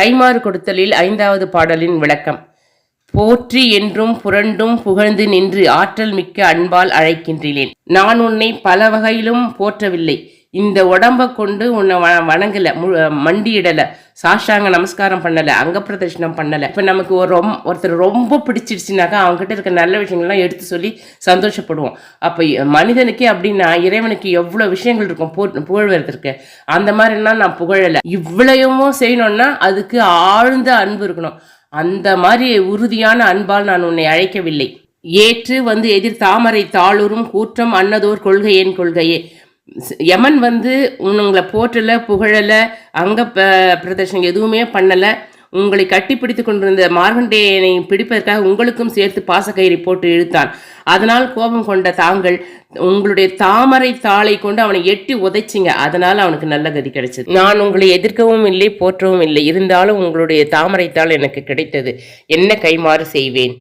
கைமாறு கொடுத்தலில் ஐந்தாவது பாடலின் விளக்கம். போற்றி என்றும் புரண்டும் புகழ்ந்து நின்று ஆற்றல் மிக்க அன்பால் அழைக்கின்றேன் நான் உன்னை பல வகையிலும் போற்றவில்லை. இந்த உடம்ப கொண்டு உன்னை வ வணங்கலை மு மண்டியிடலை. சாஷ்டாங்க நமஸ்காரம் பண்ணலை அங்க பிரதர்ஷனம் பண்ணலை. இப்போ நமக்கு ஒரு ரொம் ஒருத்தர் ரொம்ப பிடிச்சிருச்சுனாக்கா அவங்ககிட்ட இருக்க நல்ல விஷயங்கள்லாம் எடுத்து சொல்லி சந்தோஷப்படுவோம். அப்போ மனிதனுக்கே அப்படின்னா இறைவனுக்கு எவ்வளோ விஷயங்கள் இருக்கும் போ புகழ்வதற்கு. அந்த மாதிரிலாம் நான் புகழலை. இவ்வளையும் செய்யணும்னா அதுக்கு ஆழ்ந்த அன்பு இருக்கணும். அந்த மாதிரி உறுதியான அன்பால் நான் உன்னை அழைக்கவில்லை. ஏற்று வந்து எதிர் தாமரை தாளூரும் கூற்றம் அன்னதோர் கொள்கையேன் கொள்கையே. யமன் வந்து உங்களை போற்றலை புகழலை அங்க ப- பிரதர்ஷனம் எதுவுமே பண்ணலை. உங்களை கட்டிப்பிடித்து கொண்டிருந்த மார்கண்டேயனை பிடிப்பதற்காக உங்களுக்கும் சேர்த்து பாசக்கயிறை போட்டு இழுத்தான். அதனால் கோபம் கொண்ட தாங்கள் உங்களுடைய தாமரை தாளை கொண்டு அவனை எட்டி உதைச்சிங்க. அதனால் அவனுக்கு நல்ல கதி கிடைச்சது. நான் உங்களை எதிர்க்கவும் இல்லை போற்றவும் இல்லை. இருந்தாலும் உங்களுடைய தாமரை தாள் எனக்கு கிடைத்தது. என்ன கைமாறு செய்வேன்?